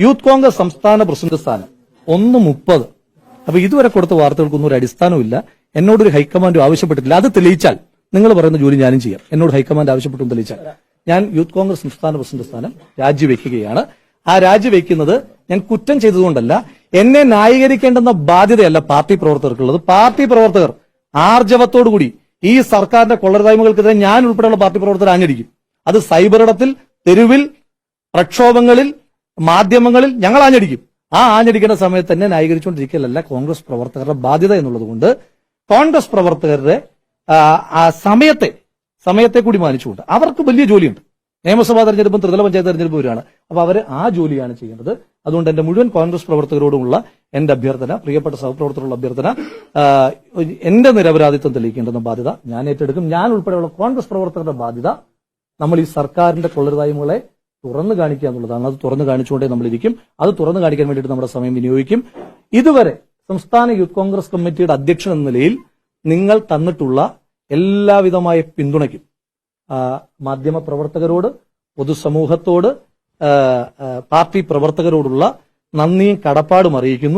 Youth Congress സംസ്ഥാന president സ്ഥാനം. ഒന്ന് മുപ്പത്. അപ്പൊ ഇതുവരെ കൊടുത്ത വാർത്തകൾക്കൊന്നും ഒരു അടിസ്ഥാനമില്ല എന്നോടൊരു ഹൈക്കമാൻഡ് ആവശ്യപ്പെട്ടിട്ടില്ല. അത് തെളിയിച്ചാൽ നിങ്ങൾ പറയുന്ന ജോലി ഞാനും ചെയ്യാം. എന്നോട് ഹൈക്കമാൻഡ് ആവശ്യപ്പെട്ടു തെളിയിച്ചാൽ ഞാൻ യൂത്ത് കോൺഗ്രസ് സംസ്ഥാന പ്രസിഡന്റ് സ്ഥാനം രാജിവെക്കുകയാണ്. ആ രാജിവെക്കുന്നത് ഞാൻ കുറ്റം ചെയ്തതുകൊണ്ടല്ല എന്നെ ന്യായീകരിക്കേണ്ടെന്ന ബാധ്യതയല്ല പാർട്ടി പ്രവർത്തകർക്കുള്ളത്. പാർട്ടി പ്രവർത്തകർ ആർജവത്തോടുകൂടി ഈ സർക്കാരിന്റെ കൊള്ളരുതായ്മകൾക്കെതിരെ ഞാൻ ഉൾപ്പെടെയുള്ള പാർട്ടി പ്രവർത്തകർ ആഞ്ഞടിക്കും. അത് സൈബർ ഇടത്തിൽ തെരുവിൽ പ്രക്ഷോഭങ്ങളിൽ മാധ്യമങ്ങളിൽ ഞങ്ങൾ ആഞ്ഞടിക്കും. ആ ആഞ്ഞടിക്കുന്ന സമയത്ത് തന്നെ ന്യായീകരിച്ചുകൊണ്ടിരിക്കലല്ല കോൺഗ്രസ് പ്രവർത്തകരുടെ ബാധ്യത എന്നുള്ളത് കൊണ്ട് കോൺഗ്രസ് പ്രവർത്തകരുടെ സമയത്തെ സമയത്തെ കൂടി മാനിച്ചുകൊണ്ട് അവർക്ക് വലിയ ജോലിയുണ്ട്. നിയമസഭാ തെരഞ്ഞെടുപ്പും ത്രിതല പഞ്ചായത്ത് തെരഞ്ഞെടുപ്പും വരികയാണ്. അപ്പൊ അവർ ആ ജോലിയാണ് ചെയ്യുന്നത്. അതുകൊണ്ട് എന്റെ മുഴുവൻ കോൺഗ്രസ് പ്രവർത്തകരോടുമുള്ള എന്റെ അഭ്യർത്ഥന പ്രിയപ്പെട്ട സഹപ്രവർത്തകരുള്ള അഭ്യർത്ഥന എന്റെ നിരപരാധിത്വം തെളിയിക്കേണ്ടെന്ന ബാധ്യത ഞാൻ ഏറ്റെടുക്കും. ഞാൻ ഉൾപ്പെടെയുള്ള കോൺഗ്രസ് പ്രവർത്തകരുടെ ബാധ്യത നമ്മൾ ഈ സർക്കാരിന്റെ കൊള്ളരുതായ്മകളെ തുറന്നു കാണിക്കുക എന്നുള്ളതാണ്. അത് തുറന്നു കാണിച്ചുകൊണ്ടേ നമ്മളിരിക്കും. അത് തുറന്നു കാണിക്കാൻ വേണ്ടിയിട്ട് നമ്മുടെ സമയം വിനിയോഗിക്കും. ഇതുവരെ സംസ്ഥാന യൂത്ത് കോൺഗ്രസ് കമ്മിറ്റിയുടെ അധ്യക്ഷൻ എന്ന നിലയിൽ നിങ്ങൾ തന്നിട്ടുള്ള എല്ലാവിധമായ പിന്തുണയ്ക്കും. മാധ്യമ പ്രവർത്തകരോട് പൊതുസമൂഹത്തോട് പാർട്ടി പ്രവർത്തകരോടുള്ള നന്ദിയും കടപ്പാടും അറിയിക്കുന്നു.